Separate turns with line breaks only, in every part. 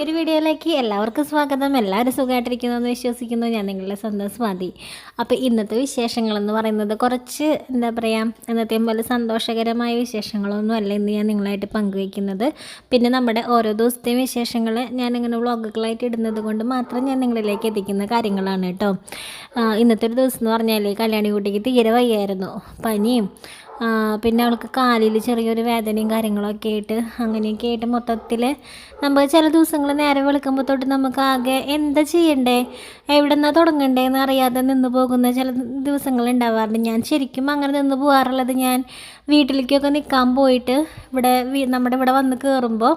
പുതിയൊരു വീഡിയോയിലേക്ക് എല്ലാവർക്കും സ്വാഗതം. എല്ലാവരും സുഖമായിട്ടിരിക്കുന്നതെന്ന് വിശ്വസിക്കുന്നു. ഞാൻ നിങ്ങളുടെ സ്വന്തം അപ്പോൾ ഇന്നത്തെ വിശേഷങ്ങളെന്ന് പറയുന്നത് കുറച്ച് എന്താ പറയുക ഇന്നത്തെയും പോലെ സന്തോഷകരമായ വിശേഷങ്ങളൊന്നും അല്ല ഇന്ന് ഞാൻ നിങ്ങളായിട്ട് പങ്കുവയ്ക്കുന്നത്. പിന്നെ നമ്മുടെ ഓരോ ദിവസത്തെയും വിശേഷങ്ങൾ ഞാൻ ഇങ്ങനെ വ്ളോഗുകളായിട്ട് ഇടുന്നത് കൊണ്ട് മാത്രം ഞാൻ നിങ്ങളിലേക്ക് എത്തിക്കുന്ന കാര്യങ്ങളാണ് കേട്ടോ. ഇന്നത്തെ ഒരു ദിവസം എന്ന് പറഞ്ഞാൽ കല്യാണി കുട്ടിക്ക് തീരെ വയ്യായിരുന്നു. പനിയും പിന്നെ അവൾക്ക് കാലിൽ ചെറിയൊരു വേദനയും കാര്യങ്ങളൊക്കെ ആയിട്ട് അങ്ങനെയൊക്കെ ആയിട്ട് മൊത്തത്തിൽ നമ്മൾ ചില ദിവസങ്ങൾ നേരെ വെളുക്കുമ്പോൾ തൊട്ട് നമുക്ക് ആകെ എന്താ ചെയ്യണ്ടേ? എവിടെ നിന്നാണ് തുടങ്ങണ്ടേന്ന് അറിയാതെ നിന്ന് പോകുന്ന ചില ദിവസങ്ങൾ ഉണ്ടാവാറുണ്ട്. ഞാൻ ശരിക്കും അങ്ങനെ നിന്ന് പോകാറുള്ളത് ഞാൻ വീട്ടിലേക്കൊക്കെ നിൽക്കാൻ പോയിട്ട് ഇവിടെ നമ്മുടെ ഇവിടെ വന്ന് കയറുമ്പോൾ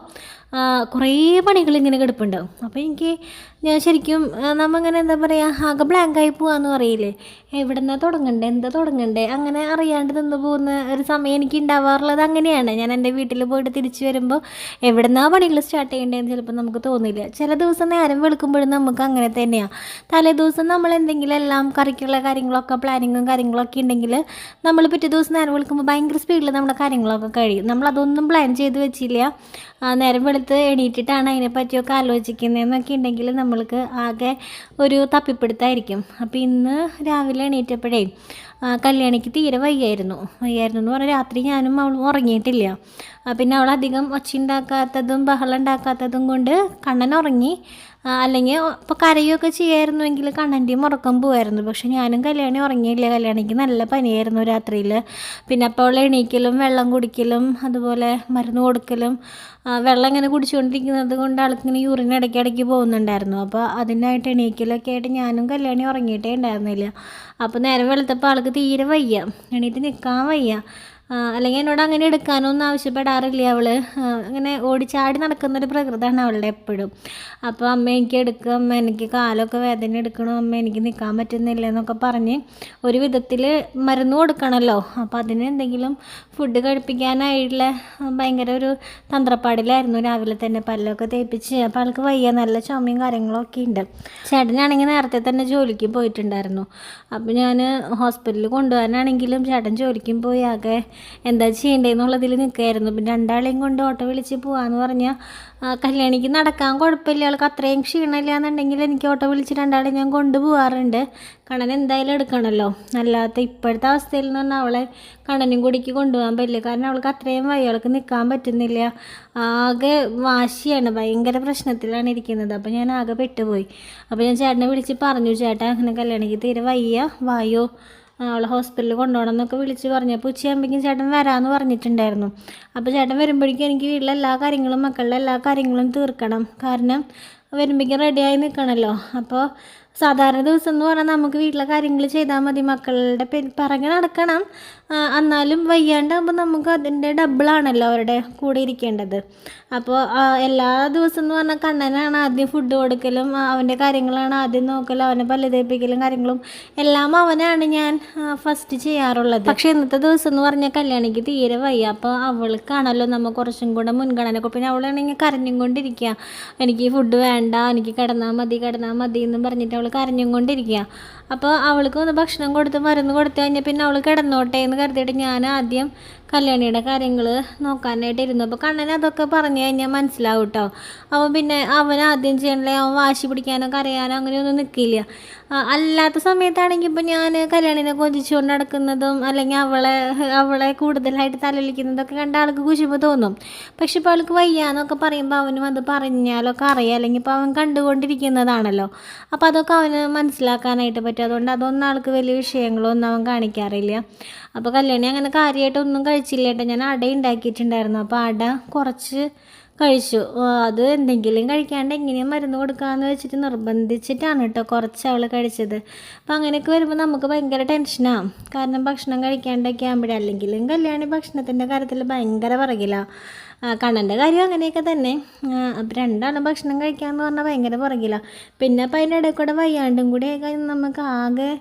കുറേ പണികൾ ഇങ്ങനെ കിടപ്പുണ്ടാവും അപ്പോൾ എനിക്ക് ഞാൻ ശരിക്കും നമ്മങ്ങനെ എന്താ പറയുക ആകെ ബ്ലാങ്കായി പോവാന്ന് പറയില്ലേ? എവിടെ നിന്നാ തുടങ്ങണ്ടേ? എന്താ തുടങ്ങണ്ടേ? അങ്ങനെ അറിയാണ്ട് നിന്ന് പോകുന്ന ഒരു സമയം എനിക്ക് ഉണ്ടാവാറുള്ളത് അങ്ങനെയാണ്. ഞാൻ എന്റെ വീട്ടിൽ പോയിട്ട് തിരിച്ചു വരുമ്പോൾ എവിടെ നിന്നാ പണികൾ സ്റ്റാർട്ട് ചെയ്യേണ്ടതെന്ന് ചിലപ്പോൾ നമുക്ക് തോന്നില്ല. ചില ദിവസം നേരം വെളുക്കുമ്പോഴും നമുക്ക് അങ്ങനെ തന്നെയാണ് തലേ ദിവസം നമ്മൾ എന്തെങ്കിലും എല്ലാം കറിക്കുള്ള കാര്യങ്ങളൊക്കെ പ്ലാനിങ്ങും കാര്യങ്ങളൊക്കെ ഉണ്ടെങ്കിൽ നമ്മൾ പിറ്റേ ദിവസം നേരം വെളുക്കുമ്പോൾ ഭയങ്കര സ്പീഡിൽ നമ്മുടെ കാര്യങ്ങളൊക്കെ കഴിയും. നമ്മൾ അതൊന്നും പ്ലാൻ ചെയ്ത് വെച്ചില്ല. നേരം വെളുത്ത് എണീറ്റിട്ടാണ് അതിനെ പറ്റിയൊക്കെ ആലോചിക്കുന്നതെന്നൊക്കെ ഉണ്ടെങ്കിൽ നമ്മൾക്ക് ആകെ ഒരു തപ്പിപ്പിടുത്തായിരിക്കും. അപ്പോൾ ഇന്ന് രാവിലെ എണീറ്റപ്പോഴേ കല്യാണിക്ക് തീരെ വയ്യായിരുന്നു. വയ്യായിരുന്നു എന്ന് പറഞ്ഞാൽ രാത്രി ഞാനും അവൾ ഉറങ്ങിയിട്ടില്ല. പിന്നെ അവൾ അധികം ഒച്ച ഉണ്ടാക്കാത്തതും ബഹളം ഉണ്ടാക്കാത്തതും കൊണ്ട് കണ്ണൻ ഉറങ്ങി. അല്ലെങ്കിൽ ഇപ്പോൾ കരയുമൊക്കെ ചെയ്യായിരുന്നുവെങ്കിൽ കണ്ണന്റെയും ഉറക്കം പോവായിരുന്നു. പക്ഷെ ഞാനും കല്യാണി ഉറങ്ങിയില്ല. കല്യാണിക്ക് നല്ല പനിയായിരുന്നു രാത്രിയിൽ പിന്നെ അപ്പോൾ എണീക്കലും വെള്ളം കുടിക്കലും അതുപോലെ മരുന്ന് കൊടുക്കലും വെള്ളം ഇങ്ങനെ കുടിച്ചുകൊണ്ടിരിക്കുന്നത് കൊണ്ട് ആൾക്കിങ്ങനെ യൂറിൻ ഇടയ്ക്കിടയ്ക്ക് ഇടയ്ക്ക് പോകുന്നുണ്ടായിരുന്നു. അപ്പോൾ അതിനായിട്ട് എണീക്കലൊക്കെ ആയിട്ട് ഞാനും കല്യാണി ഉറങ്ങിയിട്ടേ ഉണ്ടായിരുന്നില്ല. അപ്പോൾ നേരെ വെളുത്തപ്പോൾ ആൾക്ക് തീരെ വയ്യ. എണീറ്റ് നിൽക്കാൻ വയ്യ. അല്ലെങ്കിൽ എന്നോട് അങ്ങനെ എടുക്കാനൊന്നും ആവശ്യപ്പെടാറില്ല അവൾ അങ്ങനെ ഓടിച്ചാടി നടക്കുന്നൊരു പ്രകൃതമാണ് അവളുടെ എപ്പോഴും. അപ്പോൾ അമ്മ എനിക്ക് എടുക്കും അമ്മ എനിക്ക് കാലൊക്കെ വേദന എടുക്കണം അമ്മ എനിക്ക് നിൽക്കാൻ പറ്റുന്നില്ല എന്നൊക്കെ പറഞ്ഞ് ഒരു വിധത്തിൽ മരുന്ന് കൊടുക്കണമല്ലോ അപ്പോൾ അതിന് എന്തെങ്കിലും ഫുഡ് കഴിപ്പിക്കാനായിട്ടുള്ള ഭയങ്കര ഒരു തന്ത്രപ്പാടിലായിരുന്നു രാവിലെ തന്നെ പല്ലൊക്കെ തേപ്പിച്ച്. അപ്പോൾ ആൾക്ക് വയ്യ നല്ല ചുമയും കാര്യങ്ങളൊക്കെ ഉണ്ട്. ചേട്ടനാണെങ്കിൽ നേരത്തെ തന്നെ ജോലിക്ക് പോയിട്ടുണ്ടായിരുന്നു. അപ്പോൾ ഞാൻ ഹോസ്പിറ്റലിൽ കൊണ്ടുപോകാനാണെങ്കിലും ചേട്ടൻ ജോലിക്കും പോയി ആകെ എന്താ ചെയ്യേണ്ടതെന്നുള്ളതിൽ നിൽക്കുകയായിരുന്നു. പിന്നെ രണ്ടാളെയും കൊണ്ട് ഓട്ടോ വിളിച്ച് പോകാമെന്ന് പറഞ്ഞാൽ കല്യാണിക്ക് നടക്കാൻ കുഴപ്പമില്ല. ആൾക്ക് അത്രയും ക്ഷീണമില്ല എന്നുണ്ടെങ്കിൽ എനിക്ക് ഓട്ടോ വിളിച്ച് രണ്ടാളെ ഞാൻ കൊണ്ടുപോകാറുണ്ട് കണ്ണൻ എന്തായാലും എടുക്കണമല്ലോ. അല്ലാത്ത ഇപ്പോഴത്തെ അവസ്ഥയിൽ എന്ന് പറഞ്ഞാൽ അവളെ കണ്ണനും കൂടിക്ക് കൊണ്ടുപോകാൻ പറ്റില്ല. കാരണം അവൾക്ക് അത്രയും വയ്യ. അവൾക്ക് നിൽക്കാൻ പറ്റുന്നില്ല. ആകെ വാശിയാണ്. ഭയങ്കര പ്രശ്നത്തിലാണ് ഇരിക്കുന്നത്. അപ്പോൾ ഞാൻ ആകെ പെട്ടുപോയി. അപ്പോൾ ഞാൻ ചേട്ടനെ വിളിച്ച് പറഞ്ഞു ചേട്ടാ അങ്ങനെ കല്യാണിക്ക് തീരെ വയ്യ. വായോ? അവളെ ഹോസ്പിറ്റലിൽ കൊണ്ടുപോകണം എന്നൊക്കെ വിളിച്ച് പറഞ്ഞപ്പോൾ ഉച്ചയാകുമ്പോഴേക്കും ചേട്ടൻ വരാമെന്ന് പറഞ്ഞിട്ടുണ്ടായിരുന്നു. അപ്പോൾ ചേട്ടൻ വരുമ്പോഴേക്കും എനിക്ക് വീട്ടിലെ എല്ലാ കാര്യങ്ങളും മക്കളുടെ എല്ലാ കാര്യങ്ങളും തീർക്കണം. കാരണം വരുമ്പോഴേക്കും റെഡിയായി നിൽക്കണമല്ലോ. അപ്പോൾ സാധാരണ ദിവസം എന്ന് പറഞ്ഞാൽ നമുക്ക് വീട്ടിലെ കാര്യങ്ങൾ ചെയ്താൽ മതി. മക്കളുടെ പി- പിറകെ നടക്കണം. എന്നാലും വയ്യാണ്ടാകുമ്പോൾ നമുക്ക് അതിന്റെ ഡബിളാണല്ലോ അവരുടെ കൂടെ ഇരിക്കേണ്ടത്. അപ്പോൾ എല്ലാ ദിവസം എന്ന് പറഞ്ഞാൽ കണ്ണനാണ് ആദ്യം ഫുഡ് കൊടുക്കലും അവന്റെ കാര്യങ്ങളാണ് ആദ്യം നോക്കലും അവനെ പല്ല് തേപ്പിക്കലും കാര്യങ്ങളും എല്ലാം അവനാണ് ഞാൻ ഫസ്റ്റ് ചെയ്യാറുള്ളത്. പക്ഷേ ഇന്നത്തെ ദിവസം എന്ന് പറഞ്ഞാൽ കല്യാണിക്ക് തീരെ വയ്യ. അപ്പോൾ അവൾക്കാണല്ലോ നമ്മൾ കുറച്ചും കൂടെ മുൻഗണന. പിന്നെ അവളാണെങ്കിൽ കരഞ്ഞും കൊണ്ടിരിക്കുക എനിക്ക് ഫുഡ് വേണ്ട എനിക്ക് കിടന്നാൽ മതി കിടന്നാൽ മതി എന്നും പറഞ്ഞിട്ട് അവൾ കരഞ്ഞും കൊണ്ടിരിക്കുക അപ്പോൾ അവൾക്ക് ഒന്ന് ഭക്ഷണം കൊടുത്ത് മരുന്ന് കൊടുത്തു കഴിഞ്ഞാൽ പിന്നെ അവൾ കിടന്നോട്ടെ എന്ന് കരുതിയിട്ട് ഞാൻ ആദ്യം കല്യാണിയുടെ കാര്യങ്ങൾ നോക്കാനായിട്ട് ഇരുന്നു അപ്പോൾ കണ്ണൻ അതൊക്കെ പറഞ്ഞു കഴിഞ്ഞാൽ മനസ്സിലാവും കേട്ടോ അവൻ പിന്നെ അവൻ ആദ്യം ചെയ്യണല്ലേ? അവൻ വാശി പിടിക്കാനോ കരയാനോ അങ്ങനെയൊന്നും നിൽക്കില്ല അല്ലാത്ത സമയത്താണെങ്കിൽ ഇപ്പോൾ ഞാൻ കല്യാണിനെ കൊഞ്ചിച്ചുകൊണ്ട് നടക്കുന്നതും അല്ലെങ്കിൽ അവളെ അവളെ കൂടുതലായിട്ട് തലലിക്കുന്നതൊക്കെ കണ്ട ആൾക്ക് കുശുമ്പ് തോന്നും. പക്ഷെ ഇപ്പോൾ അവൾക്ക് വയ്യാന്നൊക്കെ പറയുമ്പോൾ അവനും അത് പറഞ്ഞാലൊക്കെ അറിയാം. അല്ലെങ്കിൽ ഇപ്പോൾ അവൻ കണ്ടുകൊണ്ടിരിക്കുന്നതാണല്ലോ. അപ്പോൾ അതൊക്കെ അവന് മനസ്സിലാക്കാനായിട്ട് പറ്റും. അതുകൊണ്ട് അതൊന്നും ആൾക്ക് വലിയ വിഷയങ്ങളൊന്നും അവൻ കാണിക്കാറില്ല. അപ്പോൾ കല്യാണി അങ്ങനെ കാര്യമായിട്ടൊന്നും കഴിച്ചില്ല കേട്ടോ. ഞാൻ അട ഉണ്ടാക്കിയിട്ടുണ്ടായിരുന്നു അപ്പോൾ അട കുറച്ച് കഴിച്ചു. അത് എന്തെങ്കിലും കഴിക്കാണ്ട് എങ്ങനെയും മരുന്ന് കൊടുക്കാമെന്ന് വെച്ചിട്ട് നിർബന്ധിച്ചിട്ടാണ് കേട്ടോ കുറച്ച് അവൾ കഴിച്ചത്. അപ്പോൾ അങ്ങനെയൊക്കെ വരുമ്പോൾ നമുക്ക് ഭയങ്കര ടെൻഷനാണ് കാരണം ഭക്ഷണം കഴിക്കാണ്ടൊക്കെ ആകുമ്പോഴേ അല്ലെങ്കിലും കല്യാണി ഭക്ഷണത്തിന്റെ കാര്യത്തിൽ ഭയങ്കര പുറകിലാണ് കണ്ണന്റെ കാര്യം അങ്ങനെയൊക്കെ തന്നെ. അപ്പം രണ്ടാളും ഭക്ഷണം കഴിക്കാമെന്ന് പറഞ്ഞാൽ ഭയങ്കര പുറകിലാണ് പിന്നെ അപ്പം അതിന്റെ ഇടയിൽ കൂടെ വയ്യാണ്ടും കൂടി നമുക്ക് ആകെ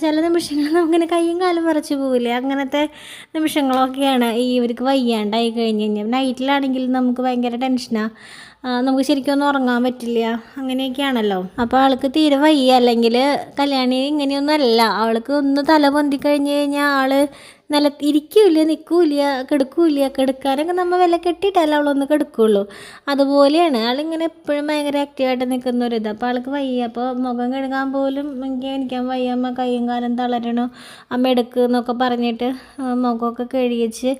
ചില നിമിഷങ്ങൾ നമുക്കിങ്ങനെ കയ്യും കാലും വിറച്ച് പോവില്ലേ? അങ്ങനത്തെ നിമിഷങ്ങളൊക്കെയാണ് ഈ ഇവർക്ക് വയ്യാണ്ടായി കഴിഞ്ഞ് കഴിഞ്ഞാൽ നൈറ്റിലാണെങ്കിൽ നമുക്ക് ഭയങ്കര ടെൻഷനാണ് നമുക്ക് ശരിക്കും ഒന്നും ഉറങ്ങാൻ പറ്റില്ല. അങ്ങനെയൊക്കെയാണല്ലോ. അപ്പോൾ ആൾക്ക് തീരെ വയ്യ. അല്ലെങ്കിൽ കല്യാണി ഇങ്ങനെയൊന്നും അല്ല. അവൾക്ക് ഒന്ന് തല പൊന്തി കഴിഞ്ഞ് കഴിഞ്ഞാൽ ആൾ നില ഇരിക്കൂല നിൽക്കൂല കിടക്കൂല കിടക്കാനൊക്കെ നമ്മൾ വില കെട്ടിയിട്ടല്ല അവളൊന്ന് കിടക്കുള്ളൂ. അതുപോലെയാണ് ആളിങ്ങനെ എപ്പോഴും ഭയങ്കര ആക്റ്റീവായിട്ട് നിൽക്കുന്ന ഒരു ഇത് അപ്പോൾ ആൾക്ക് വയ്യ. അപ്പോൾ മുഖം കഴുകാൻ പോലും എനിക്ക് എനിക്കാൻ വയ്യ. അമ്മ കയ്യും കാലം തളരണോ. അമ്മ എടുക്ക് എന്നൊക്കെ പറഞ്ഞിട്ട് മുഖമൊക്കെ കഴുകിച്ച്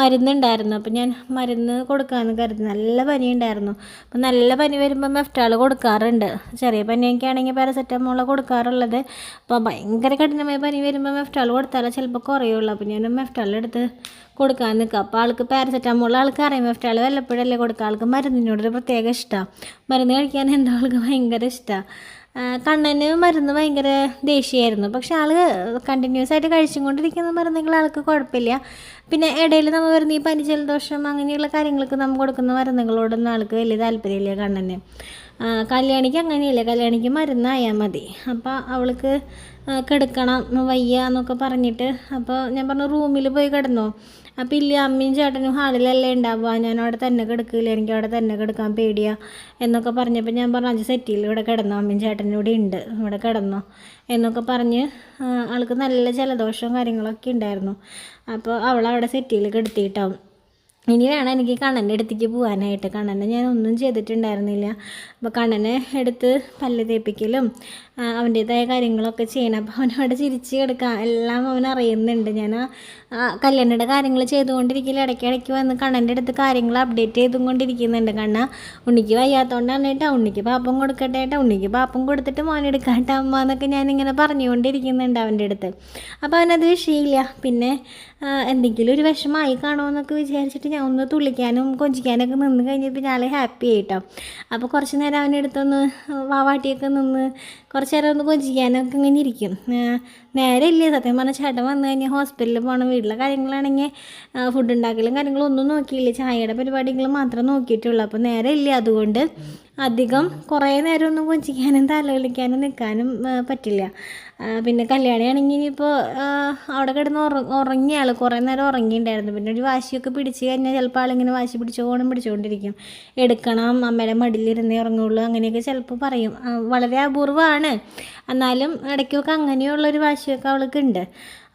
മരുന്നുണ്ടായിരുന്നു. അപ്പോൾ ഞാൻ മരുന്ന് കൊടുക്കാമെന്ന് കരുതി. നല്ല പനി ഉണ്ടായിരുന്നു അപ്പോൾ നല്ല പനി വരുമ്പോൾ മെഫ്റ്റാൾ കൊടുക്കാറുണ്ട്. ചെറിയ പനിയൊക്കെ ആണെങ്കിൽ പാരസെറ്റമോൾ കൊടുക്കാറുള്ളത്. അപ്പോൾ ഭയങ്കര കഠിനമായ പനി വരുമ്പോൾ മെഫ്റ്റാൾ കൊടുത്താലേ ചിലപ്പോൾ കുറയുള്ളൂ. അപ്പോൾ ഞാൻ മെഫ്റ്റാൾ എടുത്ത് കൊടുക്കാൻ നിൽക്കുക അപ്പോൾ ആൾക്ക് പാരസെറ്റാമോൾ ആൾക്ക് അറിയാം മെഫ്റ്റാൾ വല്ലപ്പോഴല്ലേ കൊടുക്കുക ആൾക്ക് മരുന്നിനോടൊരു പ്രത്യേക ഇഷ്ടമാണ് മരുന്ന് കഴിക്കാൻ എന്താ ആൾക്ക് ഭയങ്കര ഇഷ്ടമാണ് കണ്ണന് മരുന്ന് ഭയങ്കര ദേഷ്യമായിരുന്നു പക്ഷെ ആൾ കണ്ടിന്യൂസ് ആയിട്ട് കഴിച്ചുകൊണ്ടിരിക്കുന്ന മരുന്നുകൾ ആൾക്ക് കുഴപ്പമില്ല. പിന്നെ ഇടയിൽ നമ്മൾ വരുന്ന ഈ പനി ജലദോഷം അങ്ങനെയുള്ള കാര്യങ്ങൾക്ക് നമ്മൾ കൊടുക്കുന്ന മരുന്നുകളോടൊന്നും ആൾക്ക് വലിയ താല്പര്യമില്ല കണ്ണന്. കല്യാണിക്ക് അങ്ങനെയില്ല. കല്യാണിക്ക് മരുന്നായാൽ മതി. അപ്പോൾ അവൾക്ക് കിടക്കണം വയ്യ എന്നൊക്കെ പറഞ്ഞിട്ട്. അപ്പോൾ ഞാൻ പറഞ്ഞു റൂമിൽ പോയി കിടന്നോ? അപ്പോൾ ഇല്ല അമ്മയും ചേട്ടനും ഹാളിലല്ലേ ഉണ്ടാവുക ഞാൻ അവിടെ തന്നെ കിടക്കില്ല എനിക്ക് അവിടെ തന്നെ കിടക്കാൻ പേടിയാ എന്നൊക്കെ പറഞ്ഞപ്പോൾ ഞാൻ പറഞ്ഞു അഞ്ച് സെറ്റിയിൽ ഇവിടെ കിടന്നു? അമ്മയും ചേട്ടനും ഇവിടെ ഉണ്ട് ഇവിടെ കിടന്നു? എന്നൊക്കെ പറഞ്ഞ് ആൾക്ക് നല്ല ജലദോഷവും കാര്യങ്ങളൊക്കെ ഉണ്ടായിരുന്നു അപ്പോൾ അവളവിടെ സെറ്റിയിൽ കിടത്തിയിട്ടാവും ഇനി വേണം എനിക്ക് കണ്ണന്റെ അടുത്തേക്ക് പോകാനായിട്ട്. കണ്ണനെ ഞാൻ ഒന്നും ചെയ്തിട്ടുണ്ടായിരുന്നില്ല. അപ്പോൾ കണ്ണനെ എടുത്ത് പല്ല് തേപ്പിക്കലും അവന്റേതായ കാര്യങ്ങളൊക്കെ ചെയ്യണം. അപ്പോൾ അവനവിടെ ചിരിച്ച് കിടക്കാം. എല്ലാം അവൻ അറിയുന്നുണ്ട്. ഞാൻ ആ കല്യാണിയുടെ കാര്യങ്ങൾ ചെയ്തുകൊണ്ടിരിക്കില്ല ഇടയ്ക്കിടയ്ക്ക് വന്ന് കണ്ണന്റെ അടുത്ത് കാര്യങ്ങൾ അപ്ഡേറ്റ് ചെയ്തും കൊണ്ടിരിക്കുന്നുണ്ട്. കണ്ണ ഉണ്ണിക്ക് വയ്യാത്തതുകൊണ്ടാണ് കേട്ടോ ഉണ്ണിക്ക് പാപ്പം കൊടുക്കട്ടെ കേട്ടോ ഉണ്ണിക്ക് പാപ്പം കൊടുത്തിട്ട് മോൻ എടുക്കാട്ടെ അമ്മ എന്നൊക്കെ ഞാനിങ്ങനെ പറഞ്ഞുകൊണ്ടിരിക്കുന്നുണ്ട് അവന്റെ അടുത്ത്. അപ്പോൾ അവനത് വിഷയമില്ല പിന്നെ എന്തെങ്കിലും ഒരു വിഷമമായി കാണുമെന്നൊക്കെ വിചാരിച്ചിട്ട് ഞാൻ ഒന്ന് തുള്ളിക്കാനും കൊഞ്ചിക്കാനൊക്കെ നിന്ന് കഴിഞ്ഞപ്പോൾ ഞാൻ ഹാപ്പി ആയിട്ടോ. അപ്പോൾ കുറച്ച് നേരം അവന്റെ അടുത്തൊന്ന് വാവാട്ടിയൊക്കെ നിന്ന് കുറച്ച് നേരം ഒന്ന് കൊഞ്ചിക്കാനൊക്കെ ഇങ്ങനെ ഇരിക്കും. നേരെ ഇല്ലേ സത്യം പറഞ്ഞാൽ ചേട്ടൻ വന്നു കഴിഞ്ഞാൽ ഹോസ്പിറ്റലിൽ പോകണം വീട്ടിലെ കാര്യങ്ങളാണെങ്കിൽ ഫുഡ് ഉണ്ടാക്കലും കാര്യങ്ങളും ഒന്നും നോക്കിയില്ല. ചായയുടെ പരിപാടികൾ മാത്രം നോക്കിയിട്ടുള്ളൂ. അപ്പോൾ നേരെ ഇല്ല അതുകൊണ്ട് അധികം കുറേ നേരം ഒന്നും കൊഞ്ചിക്കാനും തലവിളിക്കാനും നിൽക്കാനും പറ്റില്ല. പിന്നെ കല്യാണിയാണെങ്കിൽ ഇനിയിപ്പോൾ അവിടെ കിടന്ന് ഉറങ്ങി കുറേ നേരം ഉറങ്ങിയിട്ടുണ്ടായിരുന്നു. പിന്നെ ഒരു വാശിയൊക്കെ പിടിച്ച് കഴിഞ്ഞാൽ ചിലപ്പോൾ ആളിങ്ങനെ വാശി പിടിച്ചോണം പിടിച്ചുകൊണ്ടിരിക്കും. എടുക്കണം അമ്മയുടെ മടിയിലിരുന്നേ ഉറങ്ങുള്ളൂ അങ്ങനെയൊക്കെ ചിലപ്പോൾ പറയും. വളരെ അപൂർവമാണ്. എന്നാലും ഇടയ്ക്കൊക്കെ അങ്ങനെയുള്ളൊരു വാശിയൊക്കെ അവൾക്ക് ഉണ്ട്.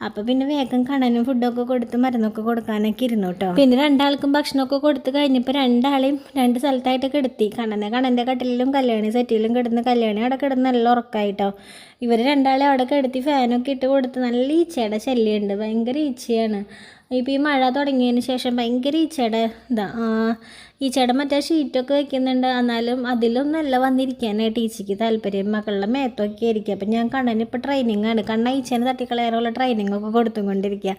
അപ്പോൾ പിന്നെ വേഗം കണ്ണനും ഫുഡൊക്കെ കൊടുത്ത് മരുന്നൊക്കെ കൊടുക്കാനൊക്കെ ഇരുന്നു കേട്ടോ പിന്നെ രണ്ടാൾക്കും ഭക്ഷണമൊക്കെ കൊടുത്ത് കഴിഞ്ഞപ്പോൾ രണ്ടാളെയും രണ്ട് സ്ഥലത്തായിട്ട് കിടത്തി കണ്ണനെ കണ്ണന്റെ കട്ടിലും കല്യാണി സെറ്റിലും കിടന്ന് കല്യാണി അവിടെ കിടന്ന് നല്ല ഉറക്കായിട്ടോ. ഇവർ രണ്ടാളെ അവിടെ കിടത്തി ഫാനൊക്കെ ഇട്ട് കൊടുത്ത് നല്ല ഈച്ചയുടെ ശല്യമുണ്ട്. ഭയങ്കര ഈച്ചയാണ്. ഇപ്പോൾ ഈ മഴ തുടങ്ങിയതിന് ശേഷം ഭയങ്കര ഈച്ചയുടെ ഇതാ ആ, ചേട്ടൻ മറ്റേ ഷീറ്റൊക്കെ വെക്കുന്നുണ്ട്. എന്നാലും അതിലൊന്നല്ല വന്നിരിക്കാനായിട്ട് ഈച്ചയ്ക്ക് താല്പര്യം. മക്കളുടെ മേത്തൊക്കെ ആയിരിക്കും. അപ്പം ഞാൻ കണ്ണന് ഇപ്പോൾ ട്രെയിനിങ് ആണ്. കണ്ണ ഈച്ചേനെ തട്ടിക്കളയാറുള്ള ട്രെയിനിങ് ഒക്കെ കൊടുത്തുകൊണ്ടിരിക്കുക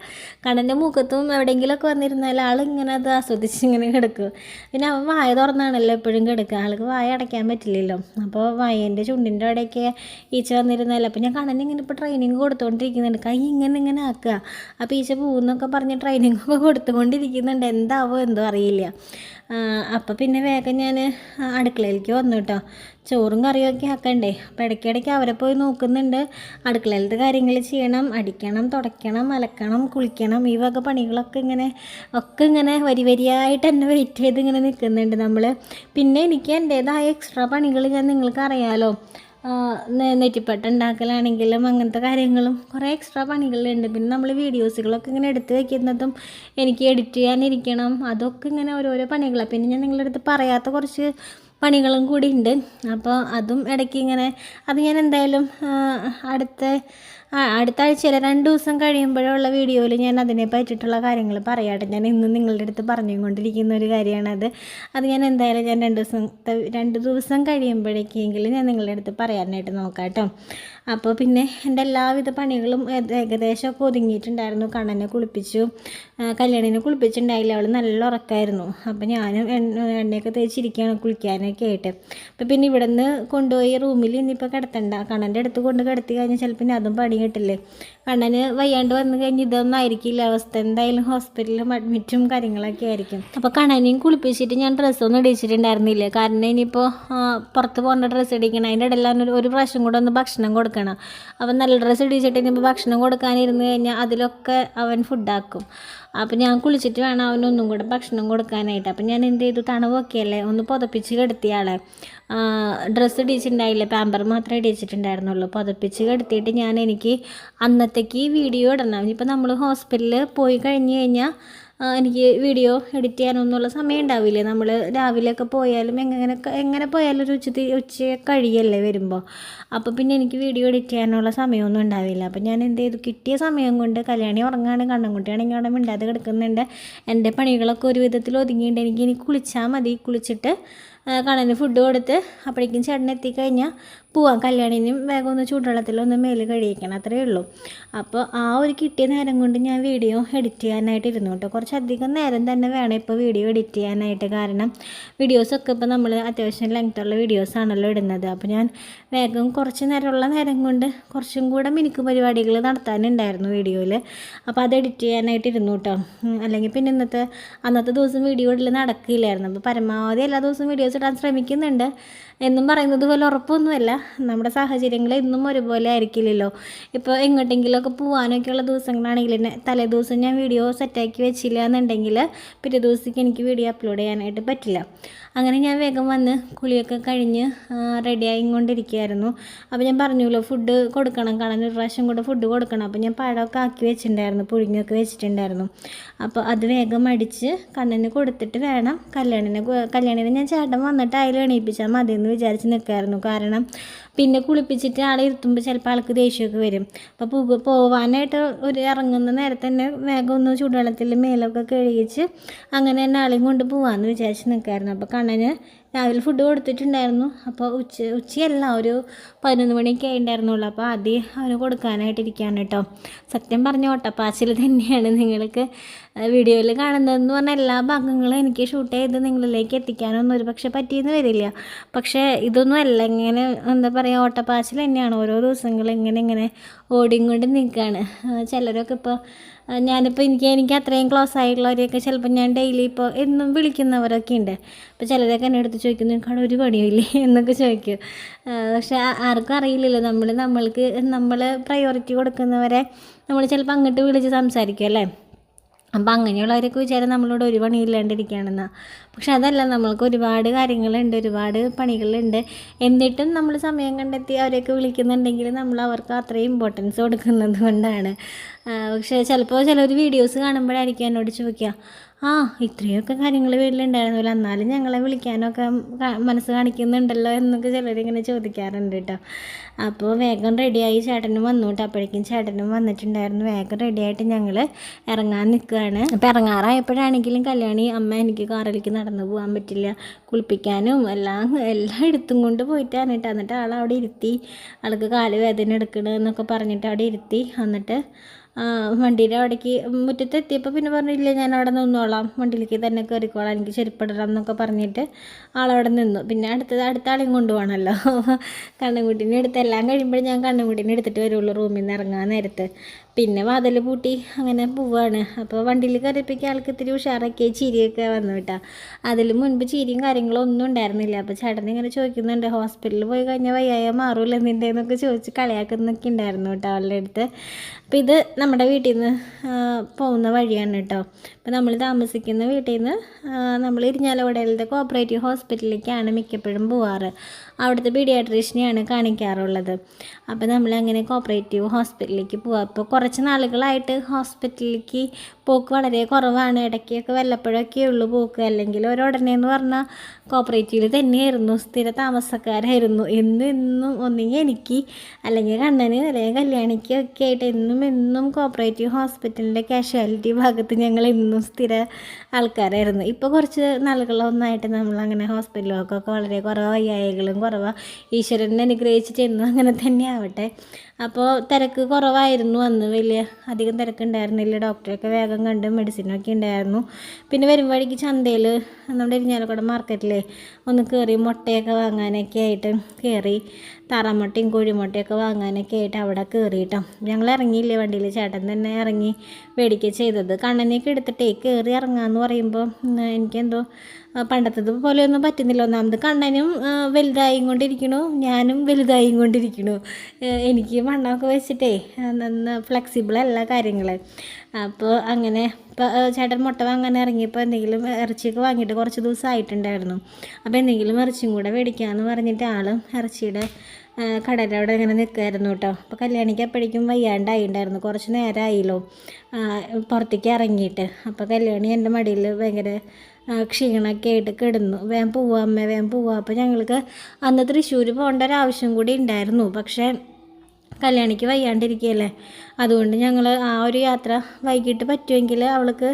കണ്ണന്റെ മുഖത്തും എവിടെയെങ്കിലുമൊക്കെ വന്നിരുന്നാൽ ആൾ ഇങ്ങനെ അത് ആസ്വദിച്ച് ഇങ്ങനെ കിടക്കും. പിന്നെ അവൻ വായ തുറന്നാണല്ലോ എപ്പോഴും കിടക്കുക. ആൾക്ക് വായ അടയ്ക്കാൻ പറ്റില്ലല്ലോ. അപ്പോൾ വായേന്റെ ചുണ്ടിന്റെ അവിടെയൊക്കെ ഈച്ച വന്നിരുന്നാൽ അപ്പോൾ ഞാൻ കണ്ണന് ഇങ്ങനെ ഇപ്പോൾ ട്രെയിനിങ് കൊടുത്തുകൊണ്ടിരിക്കുന്നുണ്ട്. കൈ ഇങ്ങനെ ഇങ്ങനെ ആക്കുക. അപ്പോൾ ഈച്ച പോകുന്നൊക്കെ പറഞ്ഞ് ട്രെയിനിങ് ഒക്കെ കൊടുത്തുകൊണ്ടിരിക്കുന്നുണ്ട്. എന്താവോ എന്തോ അറിയില്ല. അപ്പോൾ പിന്നെ വേഗം ഞാൻ അടുക്കളയിലേക്ക് വന്നു കേട്ടോ ചോറും കറിയൊക്കെ ആക്കണ്ടേ. അപ്പോൾ ഇടയ്ക്കിടയ്ക്ക് അവരെ പോയി നോക്കുന്നുണ്ട്. അടുക്കളയിലത്തെ കാര്യങ്ങൾ ചെയ്യണം അടിക്കണം തുടയ്ക്കണം അലക്കണം കുളിക്കണം ഈ വക പണികളൊക്കെ ഇങ്ങനെ ഒക്കെ ഇങ്ങനെ വരി വരിയായിട്ട് എന്നെ വെയിറ്റ് ചെയ്ത് ഇങ്ങനെ നിൽക്കുന്നുണ്ട് നമ്മൾ പിന്നെ എനിക്ക് എന്റേതായ എക്സ്ട്രാ പണികൾ ഞാൻ നിങ്ങൾക്ക് നെ- നെറ്റിപ്പട്ട ഉണ്ടാക്കലാണെങ്കിലും അങ്ങനത്തെ കാര്യങ്ങളും കുറേ എക്സ്ട്രാ പണികളുണ്ട്. പിന്നെ നമ്മൾ വീഡിയോസുകളൊക്കെ ഇങ്ങനെ എടുത്ത് വെക്കുന്നതും എനിക്ക് എഡിറ്റ് ചെയ്യാനിരിക്കണം. അതൊക്കെ ഇങ്ങനെ ഓരോരോ പണികളാണ് പിന്നെ ഞാൻ നിങ്ങളുടെ അടുത്ത് പറയാത്ത കുറച്ച് പണികളും കൂടി ഉണ്ട് അപ്പോൾ അതും ഇടയ്ക്ക് ഇങ്ങനെ അത് ഞാൻ എന്തായാലും അടുത്ത അടുത്ത ആഴ്ചയിൽ രണ്ട് ദിവസം കഴിയുമ്പോഴുള്ള വീഡിയോയിൽ ഞാൻ അതിനെ പറ്റിയിട്ടുള്ള കാര്യങ്ങൾ പറയാട്ടെ. ഞാൻ ഇന്ന് നിങ്ങളുടെ അടുത്ത് പറഞ്ഞുകൊണ്ടിരിക്കുന്ന ഒരു കാര്യമാണത് അത്. ഞാൻ എന്തായാലും ഞാൻ രണ്ട് ദിവസം രണ്ട് ദിവസം കഴിയുമ്പോഴേക്കെങ്കിലും ഞാൻ നിങ്ങളുടെ അടുത്ത് പറയാനായിട്ട് നോക്കാം കേട്ടോ അപ്പോൾ പിന്നെ എന്റെ എല്ലാവിധ പണികളും ഏകദേശം ഏകദേശമൊക്കെ ഒതുങ്ങിയിട്ടുണ്ടായിരുന്നു. കണ്ണനെ കുളിപ്പിച്ചു. കല്യാണിനെ കുളിപ്പിച്ചിട്ടുണ്ടായില്ല. അവൾ നല്ല ഉറക്കമായിരുന്നു അപ്പോൾ ഞാനും എണ്ണ എണ്ണയൊക്കെ തേച്ചിരിക്കുകയാണ് കുളിക്കാനൊക്കെ ആയിട്ട്. അപ്പോൾ പിന്നെ ഇവിടെ നിന്ന് കൊണ്ടുപോയി റൂമിൽ ഇനിയിപ്പോൾ കിടത്തണ്ട. കണ്ണന്റെ അടുത്ത് കൊണ്ട് കിടത്തി കഴിഞ്ഞാൽ ചിലപ്പോൾ അതും പണി കിട്ടില്ലേ കണ്ണന് വയ്യാണ്ട് വന്നു കഴിഞ്ഞ് ഇതൊന്നും ആയിരിക്കില്ല. അവസ്ഥ എന്തായാലും ഹോസ്പിറ്റലിലും അഡ്മിറ്റും കാര്യങ്ങളൊക്കെ ആയിരിക്കും. അപ്പോൾ കണ്ണനെയും കുളിപ്പിച്ചിട്ട് ഞാൻ ഡ്രസ്സൊന്നും ഇടിച്ചിട്ടുണ്ടായിരുന്നില്ല. കാരണം ഇനിയിപ്പോൾ പുറത്ത് പോകേണ്ട ഡ്രസ്സ് ഇടിക്കണം. അതിന്റെ ഇടയിൽ ഒരു പ്രാവശ്യം കൂടെ ഒന്ന് ഭക്ഷണം കൊടുക്കണം. അവൻ നല്ല ഡ്രസ്സ് ഇടിച്ചിട്ട് ഇനിയിപ്പോൾ ഭക്ഷണം കൊടുക്കാനിരുന്ന് കഴിഞ്ഞാൽ അതിലൊക്കെ അവൻ ഫുഡാക്കും അപ്പോൾ ഞാൻ കുളിച്ചിട്ട് വേണം അവനൊന്നും കൂടെ ഭക്ഷണം കൊടുക്കാനായിട്ട്. അപ്പോൾ ഞാൻ എന്ത് ചെയ്തു? തണവൊക്കെ അല്ലേ ഒന്ന് പുതപ്പിച്ച് കെടുത്തിയാളെ ഡ്രസ്സ് ഇടിച്ചിട്ടുണ്ടായില്ല. പാമ്പർ മാത്രമേ ഇടിച്ചിട്ടുണ്ടായിരുന്നുള്ളൂ. പുതപ്പിച്ച് കിടത്തിയിട്ട് ഞാൻ എനിക്ക് അന്നത്തേക്ക് വീഡിയോ ഇടണം. ഇനിയിപ്പോൾ നമ്മൾ ഹോസ്പിറ്റലിൽ പോയി കഴിഞ്ഞ് കഴിഞ്ഞാൽ എനിക്ക് വീഡിയോ എഡിറ്റ് ചെയ്യാനൊന്നുള്ള സമയം ഉണ്ടാവില്ലേ? നമ്മൾ രാവിലെയൊക്കെ പോയാലും എങ്ങനെ എങ്ങനെ പോയാലും ഒരു ഉച്ച ഉച്ച കഴിയല്ലേ വരുമ്പോൾ അപ്പോൾ പിന്നെ എനിക്ക് വീഡിയോ എഡിറ്റ് ചെയ്യാനുള്ള സമയമൊന്നും ഉണ്ടാവില്ല. അപ്പോൾ ഞാൻ എന്ത് ചെയ്തു? കിട്ടിയ സമയം കൊണ്ട് കല്യാണി ഉറങ്ങാണ് കണ്ണൻകുട്ടിയാണെങ്കിൽ അവിടെ മിണ്ടാതെ കിടക്കുന്നുണ്ട്. എന്റെ പണികളൊക്കെ ഒരു വിധത്തിൽ ഒതുങ്ങിയിട്ടുണ്ട്. എനിക്ക് ഇനി കുളിച്ചാൽ മതി. കുളിച്ചിട്ട് കണ്ണന് ഫുഡ് കൊടുത്ത് അപ്പോഴേക്കും ചേട്ടൻ എത്തിക്കഴിഞ്ഞാൽ പോവാം. കല്യാണിനും വേഗം ഒന്ന് ചൂടുവെള്ളത്തിലൊന്ന് മേൽ കഴിയിക്കണം അത്രയേ ഉള്ളൂ. അപ്പോൾ ആ ഒരു കിട്ടിയ നേരം കൊണ്ട് ഞാൻ വീഡിയോ എഡിറ്റ് ചെയ്യാനായിട്ട് ഇരുന്നു കേട്ടോ. കുറച്ചധികം നേരം തന്നെ വേണം ഇപ്പോൾ വീഡിയോ എഡിറ്റ് ചെയ്യാനായിട്ട്. കാരണം വീഡിയോസൊക്കെ ഇപ്പോൾ നമ്മൾ അത്യാവശ്യം ലെങ്ത്തുള്ള വീഡിയോസാണല്ലോ ഇടുന്നത്. അപ്പോൾ ഞാൻ വേഗം കുറച്ച് നേരമുള്ള നേരം കൊണ്ട് കുറച്ചും കൂടെ മിനുക്ക് പരിപാടികൾ നടത്താനുണ്ടായിരുന്നു വീഡിയോയിൽ അപ്പോൾ അത് എഡിറ്റ് ചെയ്യാനായിട്ട് ഇരുന്നു കേട്ടോ. അല്ലെങ്കിൽ പിന്നെ ഇന്നത്തെ അന്നത്തെ ദിവസം വീഡിയോ ഇടൽ നടക്കില്ലായിരുന്നു. അപ്പോൾ പരമാവധി എല്ലാ ദിവസവും വീഡിയോസ് ഇടാൻ ശ്രമിക്കുന്നുണ്ട്. എന്നും പറയുന്നത് പോലെ ഉറപ്പൊന്നുമല്ല. നമ്മുടെ സാഹചര്യങ്ങൾ എന്നും ഒരുപോലെ ആയിരിക്കില്ലല്ലോ. ഇപ്പോൾ എങ്ങോട്ടെങ്കിലുമൊക്കെ പോകാനൊക്കെയുള്ള ദിവസങ്ങളാണെങ്കിൽ തന്നെ തലേ ദിവസം ഞാൻ വീഡിയോ സെറ്റാക്കി വെച്ചില്ല എന്നുണ്ടെങ്കിൽ പിറ്റേ ദിവസത്തേക്ക് എനിക്ക് വീഡിയോ അപ്ലോഡ് ചെയ്യാനായിട്ട് പറ്റില്ല. അങ്ങനെ ഞാൻ വേഗം വന്ന് കുളിയൊക്കെ കഴിഞ്ഞ് റെഡിയായി കൊണ്ടിരിക്കുകയായിരുന്നു അപ്പോൾ ഞാൻ പറഞ്ഞല്ലോ ഫുഡ് കൊടുക്കണം കാണാൻ ഒരു പ്രാവശ്യം കൂടെ ഫുഡ് കൊടുക്കണം. അപ്പോൾ ഞാൻ പഴമൊക്കെ ആക്കി വെച്ചിട്ടുണ്ടായിരുന്നു പുഴുങ്ങിയൊക്കെ വെച്ചിട്ടുണ്ടായിരുന്നു. അപ്പോൾ അത് വേഗം അടിച്ച് കണ്ണന് കൊടുത്തിട്ട് വേണം കല്യാണിനെ കല്യാണിനെ ഞാൻ ചേട്ടൻ വന്നിട്ട് അതിൽ എണീപ്പിച്ചാൽ മതി എന്ന് വിചാരിച്ച് നിൽക്കായിരുന്നു. കാരണം പിന്നെ കുളിപ്പിച്ചിട്ട് ആളെ ഇരുത്തുമ്പോൾ ചിലപ്പോൾ ആൾക്ക് ദേഷ്യമൊക്കെ വരും. അപ്പോൾ പുക പോവാനായിട്ട് ഒരു ഇറങ്ങുന്ന നേരത്തെ തന്നെ വേഗം ഒന്ന് ചൂടുവെള്ളത്തിൽ മേലൊക്കെ കഴുകിച്ച് അങ്ങനെ തന്നെ ആളെയും കൊണ്ട് പോവാമെന്ന് വിചാരിച്ച് നിൽക്കായിരുന്നു അപ്പോൾ കണ്ണന് രാവിലെ ഫുഡ് കൊടുത്തിട്ടുണ്ടായിരുന്നു. അപ്പോൾ ഉച്ച ഉച്ചയല്ല ഒരു പതിനൊന്ന് മണിയൊക്കെ ആയിട്ടുണ്ടായിരുന്നുള്ളൂ. അപ്പോൾ ആദ്യം അവന് കൊടുക്കാനായിട്ടിരിക്കുകയാണ് കേട്ടോ സത്യം പറഞ്ഞ ഓട്ടപ്പാച്ചിൽ തന്നെയാണ് നിങ്ങൾക്ക് വീഡിയോയിൽ കാണുന്നതെന്ന് പറഞ്ഞാൽ എല്ലാ ഭാഗങ്ങളും എനിക്ക് ഷൂട്ട് ചെയ്ത് നിങ്ങളിലേക്ക് എത്തിക്കാനൊന്നും ഒരു പക്ഷേ പറ്റിയെന്ന് വരില്ല. പക്ഷേ ഇതൊന്നും അല്ല ഇങ്ങനെ എന്താ പറയുക ഓട്ടപ്പാച്ചിൽ തന്നെയാണ്. ഓരോ ദിവസങ്ങളും ഇങ്ങനെ ഇങ്ങനെ ഓടിയും കൊണ്ട് നിൽക്കുകയാണ് ചിലരൊക്കെ ഇപ്പോൾ ഞാനിപ്പോൾ എനിക്ക് എനിക്ക് അത്രയും ക്ലോസ് ആയിട്ടുള്ളവരെയൊക്കെ ചിലപ്പോൾ ഞാൻ ഡെയിലി ഇപ്പോൾ എന്നും വിളിക്കുന്നവരൊക്കെ ഉണ്ട്. അപ്പോൾ ചിലരൊക്കെ എന്നെ എടുത്ത് ചോദിക്കുന്നു നിനക്കവിടെ ഒരു പണിയില്ലേ എന്നൊക്കെ ചോദിക്കും. പക്ഷെ ആർക്കും അറിയില്ലല്ലോ. നമ്മൾ നമ്മൾക്ക് നമ്മൾ പ്രയോറിറ്റി കൊടുക്കുന്നവരെ നമ്മൾ ചിലപ്പോൾ അങ്ങോട്ട് വിളിച്ച് സംസാരിക്കും അല്ലേ? അപ്പം അങ്ങനെയുള്ളവരൊക്കെ വിചാരം നമ്മളോട് ഒരു പണിയില്ലാണ്ടിരിക്കുകയാണെന്ന്. പക്ഷെ അതല്ല നമ്മൾക്ക് ഒരുപാട് കാര്യങ്ങളുണ്ട് ഒരുപാട് പണികളുണ്ട്. എന്നിട്ടും നമ്മൾ സമയം കണ്ടെത്തി അവരെയൊക്കെ വിളിക്കുന്നുണ്ടെങ്കിൽ നമ്മൾ അവർക്ക് അത്രയും ഇമ്പോർട്ടൻസ് കൊടുക്കുന്നത് കൊണ്ടാണ്. പക്ഷേ ചിലപ്പോൾ ചിലർ വീഡിയോസ് കാണുമ്പോഴായിരിക്കും എന്നോട് ചോദിക്കുക ആ ഇത്രയൊക്കെ കാര്യങ്ങൾ വീട്ടിലുണ്ടായിരുന്നല്ലോ എന്നാലും ഞങ്ങളെ വിളിക്കാനൊക്കെ മനസ്സ് കാണിക്കുന്നുണ്ടല്ലോ എന്നൊക്കെ ചിലരിങ്ങനെ ചോദിക്കാറുണ്ട് കേട്ടോ. അപ്പോൾ വേഗം റെഡിയായി ചേട്ടനും വന്നു കേട്ടോ. അപ്പോഴേക്കും ചേട്ടനും വന്നിട്ടുണ്ടായിരുന്നു. വേഗം റെഡിയായിട്ട് ഞങ്ങൾ ഇറങ്ങാൻ നിൽക്കുകയാണ് അപ്പോൾ ഇറങ്ങാറായപ്പോഴാണെങ്കിലും കല്യാണി അമ്മ എനിക്ക് കാറിലേക്ക് നടന്നു പോകാൻ പറ്റില്ല. കുളിപ്പിക്കാനും എല്ലാം എല്ലാം എടുത്തും കൊണ്ട് പോയിട്ടാണ് കേട്ടോ. എന്നിട്ട് ആൾ അവിടെ ഇരുത്തി ആൾക്ക് കാൽ വേദന പറഞ്ഞിട്ട് അവിടെ ഇരുത്തി. എന്നിട്ട് ആ, വണ്ടിയുടെ അവിടേക്ക് മുറ്റത്ത് എത്തിയപ്പോൾ പിന്നെ പറഞ്ഞില്ല ഞാൻ അവിടെ നിന്നോളാം. വണ്ടിയിലേക്ക് തന്നെ കയറിക്കോളാം എനിക്ക് ചെരുപ്പിടണം എന്നൊക്കെ പറഞ്ഞിട്ട് ആളവിടെ നിന്നു. പിന്നെ അടുത്തത് അടുത്ത ആളെയും കൊണ്ടുപോകണമല്ലോ കണ്ണൻകുട്ടീനെ എടുത്ത് എല്ലാം കഴിയുമ്പോൾ ഞാൻ കണ്ണൻകുട്ടീനെ എടുത്തിട്ട് വരുള്ളൂ റൂമിൽ നിന്ന് ഇറങ്ങാൻ നേരത്ത്. പിന്നെ വാതിൽ പൂട്ടി അങ്ങനെ പോവാണ്. അപ്പോൾ വണ്ടിയിൽ കയറിപ്പിക്കാൻ ആൾക്ക് ഇത്തിരി ഉഷാറൊക്കെ ചിരിയൊക്കെ വന്നു കേട്ടോ. അതിൽ മുൻപ് ചിരിയും കാര്യങ്ങളും ഒന്നും ഉണ്ടായിരുന്നില്ല. അപ്പോൾ ചേട്ടൻ ഇങ്ങനെ ചോദിക്കുന്നുണ്ട് ഹോസ്പിറ്റലിൽ പോയി കഴിഞ്ഞാൽ വയ്യായ മാറൂല നിന്റെ? എന്നൊക്കെ ചോദിച്ച് കളിയാക്കുന്നൊക്കെ ഉണ്ടായിരുന്നു കേട്ടോ അവളുടെ അടുത്ത്. അപ്പോൾ ഇത് നമ്മുടെ വീട്ടിൽ നിന്ന് പോകുന്ന വഴിയാണ് കേട്ടോ അപ്പോൾ നമ്മൾ താമസിക്കുന്ന വീട്ടിൽ നിന്ന് നമ്മൾ ഇരിഞ്ഞാലോടയിലത്തെ കോപ്പറേറ്റീവ് ഹോസ്പിറ്റലിലേക്കാണ് മിക്കപ്പോഴും പോവാറ്. അവിടുത്തെ പീഡിയാട്രീഷനെയാണ് കാണിക്കാറുള്ളത്. അപ്പോൾ നമ്മൾ അങ്ങനെ കോപ്പറേറ്റീവ് ഹോസ്പിറ്റലിലേക്ക് പോവുക അപ്പോൾ കുറച്ച് നാളുകളായിട്ട് ഹോസ്പിറ്റലിലേക്ക് പോക്ക് വളരെ കുറവാണ്. ഇടയ്ക്കൊക്കെ വല്ലപ്പോഴൊക്കെ ഉള്ളൂ പോക്ക്. അല്ലെങ്കിൽ ഒരുടനെ എന്ന് പറഞ്ഞാൽ കോപ്പറേറ്റീവിൽ തന്നെയായിരുന്നു. സ്ഥിര താമസക്കാരായിരുന്നു. എന്നും എന്നും ഒന്നെങ്കിൽ എനിക്ക് അല്ലെങ്കിൽ കണ്ണന് അല്ലെങ്കിൽ കല്യാണിക്കൊക്കെ ആയിട്ട് എന്നും എന്നും കോപ്പറേറ്റീവ് ഹോസ്പിറ്റലിന്റെ കാഷ്വാലിറ്റി ഭാഗത്ത് ഞങ്ങൾ എന്നും സ്ഥിര ആൾക്കാരായിരുന്നു. ഇപ്പോൾ കുറച്ച് നാളുകളൊന്നായിട്ട് നമ്മൾ അങ്ങനെ ഹോസ്പിറ്റലുകൾക്കൊക്കെ വളരെ കുറവ് വയ്യായികളും കുറവാണ് ഈശ്വരനെ അനുഗ്രഹിച്ചിട്ട് എന്നും അങ്ങനെ തന്നെ ആവട്ടെ. അപ്പോൾ തിരക്ക് കുറവായിരുന്നു അന്ന് വലിയ അധികം തിരക്കുണ്ടായിരുന്നില്ല. ഡോക്ടറൊക്കെ വേഗം കണ്ട് മെഡിസിനൊക്കെ ഉണ്ടായിരുന്നു. പിന്നെ വരുമ്പോഴേക്ക് ചന്തയിൽ നമ്മുടെ ഇരിഞ്ഞാലക്കുട മാർക്കറ്റിലെ ഒന്ന് കയറി മുട്ടയൊക്കെ വാങ്ങാനൊക്കെ ആയിട്ട് കയറി താറാമുട്ടയും കോഴിമുട്ടയൊക്കെ വാങ്ങാനൊക്കെ ആയിട്ട് അവിടെ കയറിയിട്ടോ ഞങ്ങൾ ഇറങ്ങിയില്ലേ വണ്ടിയിൽ? ചേട്ടൻ തന്നെ ഇറങ്ങി മേടിക്കുക ചെയ്തത്. കണ്ണനെയൊക്കെ എടുത്തിട്ടേ കയറി ഇറങ്ങാമെന്ന് പറയുമ്പോൾ എനിക്കെന്തോ പണ്ടത്തത് പോലെയൊന്നും പറ്റുന്നില്ല. ഒന്നാമത് കണ്ണനും വലുതായി കൊണ്ടിരിക്കണു ഞാനും വലുതായും കൊണ്ടിരിക്കണു എനിക്ക് വണ്ണമൊക്കെ വെച്ചിട്ടേ നന്ന ഫ്ലെക്സിബിൾ അല്ല കാര്യങ്ങൾ അപ്പോൾ അങ്ങനെ ഇപ്പോൾ ചേട്ടൻ മുട്ട വാങ്ങാൻ ഇറങ്ങിയപ്പോൾ എന്തെങ്കിലും ഇറച്ചിയൊക്കെ വാങ്ങിയിട്ട് കുറച്ച് ദിവസം ആയിട്ടുണ്ടായിരുന്നു അപ്പോൾ എന്തെങ്കിലും ഇറച്ചിയും കൂടെ മേടിക്കാമെന്ന് പറഞ്ഞിട്ട് ആളും ഇറച്ചിയുടെ കടയുടെ അവിടെ ഇങ്ങനെ നിൽക്കുമായിരുന്നു കേട്ടോ അപ്പോൾ കല്യാണിക്ക് അപ്പോഴേക്കും വയ്യാണ്ടായിണ്ടായിരുന്നു. കുറച്ച് നേരമായില്ലോ പുറത്തേക്ക് ഇറങ്ങിയിട്ട്. അപ്പോൾ കല്യാണി എന്റെ മടിയിൽ ഭയങ്കര ക്ഷീണമൊക്കെ ആയിട്ട് കിടന്നു. വേം പോവാ അമ്മ വേം പോവാ. അപ്പോൾ ഞങ്ങൾക്ക് അന്ന് തൃശ്ശൂർ പോകേണ്ട ഒരു ആവശ്യം കൂടി ഉണ്ടായിരുന്നു. പക്ഷേ കല്യാണിക്ക് വയ്യാണ്ടിരിക്കുകയല്ലേ? അതുകൊണ്ട് ഞങ്ങൾ ആ ഒരു യാത്ര വൈകിട്ട് പറ്റുമെങ്കിൽ അവൾക്ക്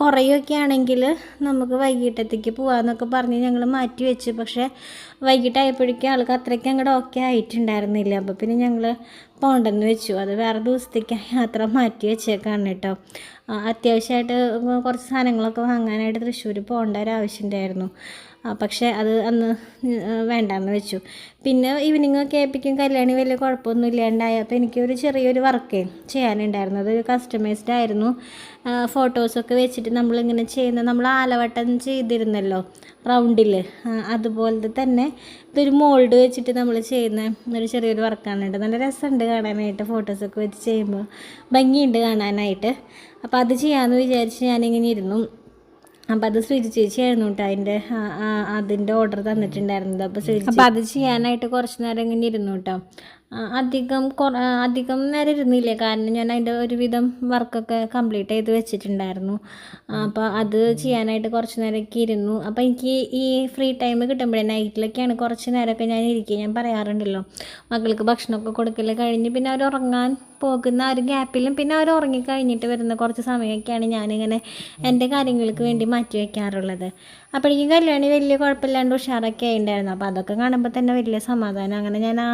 കുറയുമൊക്കെ ആണെങ്കിൽ നമുക്ക് വൈകിട്ടത്തേക്ക് പോകാമെന്നൊക്കെ പറഞ്ഞ് ഞങ്ങൾ മാറ്റി വെച്ച്. പക്ഷേ വൈകിട്ടായപ്പോഴേക്കും ആൾക്ക് അത്രയ്ക്ക് അങ്ങോട്ട് ഓക്കെ ആയിട്ടുണ്ടായിരുന്നില്ല. അപ്പോൾ പിന്നെ ഞങ്ങൾ പോകണ്ടെന്ന് വെച്ചു. അത് വേറെ ദിവസത്തേക്ക് യാത്ര മാറ്റി വെച്ചേക്കാണ് കേട്ടോ. അത്യാവശ്യമായിട്ട് കുറച്ച് സാധനങ്ങളൊക്കെ വാങ്ങാനായിട്ട് തൃശ്ശൂർ പോകേണ്ട ഒരു ആവശ്യം ഉണ്ടായിരുന്നു പക്ഷേ അത് അന്ന് വേണ്ടാന്ന് വെച്ചു. പിന്നെ ഈവനിങ് ഒക്കെ ആയപ്പോഴേക്കും കല്യാണി വലിയ കുഴപ്പമൊന്നും ഇല്ലാണ്ടായി അപ്പോൾ എനിക്കൊരു ചെറിയൊരു വർക്ക് ചെയ്യാനുണ്ടായിരുന്നു. അത് കസ്റ്റമൈസ്ഡ് ആയിരുന്നു. ഫോട്ടോസൊക്കെ വെച്ചിട്ട് നമ്മളിങ്ങനെ ചെയ്യുന്ന നമ്മൾ ആലവട്ടം ചെയ്തിരുന്നല്ലോ റൗണ്ടിൽ അതുപോലെ തന്നെ ഇതൊരു മോൾഡ് വെച്ചിട്ട് നമ്മൾ ചെയ്യുന്ന ഒരു ചെറിയൊരു വർക്കാണ് നല്ല രസമുണ്ട് കാണാനായിട്ട് ഫോട്ടോസൊക്കെ വെച്ച് ചെയ്യുമ്പോൾ. ഭംഗിയുണ്ട് കാണാനായിട്ട്. അപ്പോൾ അത് ചെയ്യാമെന്ന് വിചാരിച്ച് ഞാനിങ്ങനെ ഇരുന്നു. അപ്പം അത് ശ്രീജി ചേച്ചിയായിരുന്നു കേട്ടോ അതിന്റെ അതിന്റെ ഓർഡർ തന്നിട്ടുണ്ടായിരുന്നത്. അപ്പോൾ ശ്രീജി അപ്പം അത് ചെയ്യാനായിട്ട് കുറച്ച് നേരം ഇങ്ങനെ ഇരുന്നു കേട്ടോ. അധികം അധികം നേരം ഇരുന്നില്ല? കാരണം ഞാൻ അതിന്റെ ഒരുവിധം വർക്കൊക്കെ കംപ്ലീറ്റ് ചെയ്ത് വെച്ചിട്ടുണ്ടായിരുന്നു. അപ്പോൾ അത് ചെയ്യാനായിട്ട് കുറച്ച് നേരമൊക്കെ ഇരുന്നു. അപ്പോൾ എനിക്ക് ഈ ഫ്രീ ടൈം കിട്ടുമ്പോഴേ നൈറ്റിലൊക്കെയാണ് കുറച്ച് നേരമൊക്കെ ഞാൻ ഇരിക്കുക. ഞാൻ പറയാറുണ്ടല്ലോ മക്കൾക്ക് ഭക്ഷണമൊക്കെ കൊടുക്കൽ കഴിഞ്ഞ് പിന്നെ അവർ ഉറങ്ങാൻ പോകുന്ന ആ ഒരു ഗ്യാപ്പിലും പിന്നെ അവർ ഉറങ്ങി കഴിഞ്ഞിട്ട് വരുന്ന കുറച്ച് സമയമൊക്കെയാണ് ഞാനിങ്ങനെ എന്റെ കാര്യങ്ങൾക്ക് വേണ്ടി മാറ്റി വയ്ക്കാറുള്ളത് അപ്പോഴേക്കും കല്യാണി വലിയ കുഴപ്പമില്ലാണ്ട് ഉഷാറൊക്കെ ആയിട്ടുണ്ടായിരുന്നു അപ്പോൾ അതൊക്കെ കാണുമ്പോൾ തന്നെ വലിയ സമാധാനം. അങ്ങനെ ഞാൻ ആ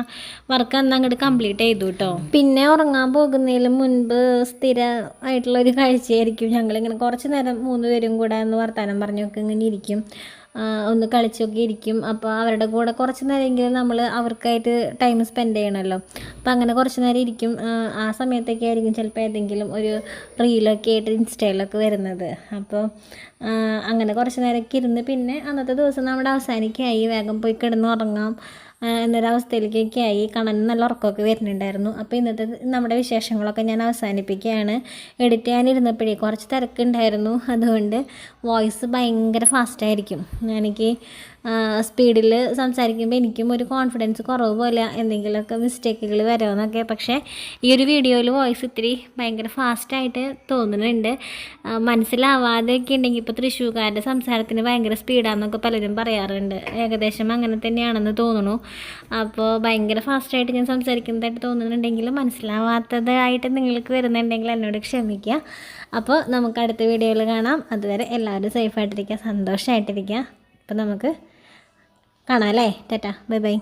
വർക്ക് അന്ന് അങ്ങോട്ട് കംപ്ലീറ്റ് ചെയ്തു കേട്ടോ പിന്നെ ഉറങ്ങാൻ പോകുന്നതിന് മുൻപ് സ്ഥിരമായിട്ടുള്ള ഒരു കാഴ്ചയായിരിക്കും. ഞങ്ങളിങ്ങനെ കുറച്ച് നേരം മൂന്ന് പേരും കൂടെ ഒന്ന് വർത്തമാനം പറഞ്ഞൊക്കെ ഇങ്ങനെ ഇരിക്കും. ഒന്ന് കളിച്ചൊക്കെ ഇരിക്കും. അപ്പോൾ അവരുടെ കൂടെ കുറച്ച് നേരമെങ്കിലും നമ്മൾ അവർക്കായിട്ട് ടൈം സ്പെൻഡ് ചെയ്യണമല്ലോ അപ്പോൾ അങ്ങനെ കുറച്ച് നേരം ഇരിക്കും. ആ, സമയത്തൊക്കെ ആയിരിക്കും ചിലപ്പോൾ ഏതെങ്കിലും ഒരു റീലൊക്കെ ആയിട്ട് ഇൻസ്റ്റയിലൊക്കെ വരുന്നത്. അപ്പോൾ അങ്ങനെ കുറച്ച് നേരമൊക്കെ ഇരുന്ന് പിന്നെ അന്നത്തെ ദിവസം നമ്മുടെ അവസാനിക്കായി. വേഗം പോയി കിടന്ന് ഉറങ്ങാം ആ, എന്നൊരവസ്ഥയിലേക്കൊക്കെ ആയി കണ്ണന് നല്ല ഉറക്കമൊക്കെ വരുന്നുണ്ടായിരുന്നു. അപ്പോൾ ഇന്നത്തെ നമ്മുടെ വിശേഷങ്ങളൊക്കെ ഞാൻ അവസാനിപ്പിക്കുകയാണ്. എഡിറ്റ് ചെയ്യാനിരുന്നപ്പോഴേ കുറച്ച് തിരക്കുണ്ടായിരുന്നു. അതുകൊണ്ട് വോയിസ് ഭയങ്കര ഫാസ്റ്റായിരിക്കും എനിക്ക് സ്പീഡിൽ സംസാരിക്കുമ്പോൾ എനിക്കും ഒരു കോൺഫിഡൻസ് കുറവ് പോലെ എന്തെങ്കിലുമൊക്കെ മിസ്റ്റേക്കുകൾ വരുമെന്നൊക്കെ പക്ഷേ ഈ ഒരു വീഡിയോയിൽ വോയിസ് ഇത്തിരി ഭയങ്കര ഫാസ്റ്റായിട്ട് തോന്നുന്നുണ്ട്. മനസ്സിലാവാതെയൊക്കെ ഉണ്ടെങ്കിൽ ഇപ്പോൾ തൃശ്ശൂർക്കാരുടെ സംസാരത്തിന് ഭയങ്കര സ്പീഡാണെന്നൊക്കെ പലരും പറയാറുണ്ട്. ഏകദേശം അങ്ങനെ തന്നെയാണെന്ന് തോന്നുന്നു. അപ്പോൾ ഭയങ്കര ഫാസ്റ്റായിട്ട് ഞാൻ സംസാരിക്കുന്നതായിട്ട് തോന്നുന്നുണ്ടെങ്കിൽ മനസ്സിലാവാത്തതായിട്ട് നിങ്ങൾക്ക് വരുന്നുണ്ടെങ്കിൽ എന്നോട് ക്ഷമിക്കുക. അപ്പോൾ നമുക്ക് അടുത്ത വീഡിയോയിൽ കാണാം. അതുവരെ എല്ലാവരും സേഫായിട്ടിരിക്കുക സന്തോഷമായിട്ടിരിക്കുക അപ്പോൾ നമുക്ക് കാണാം അല്ലേ? Tata bye bye.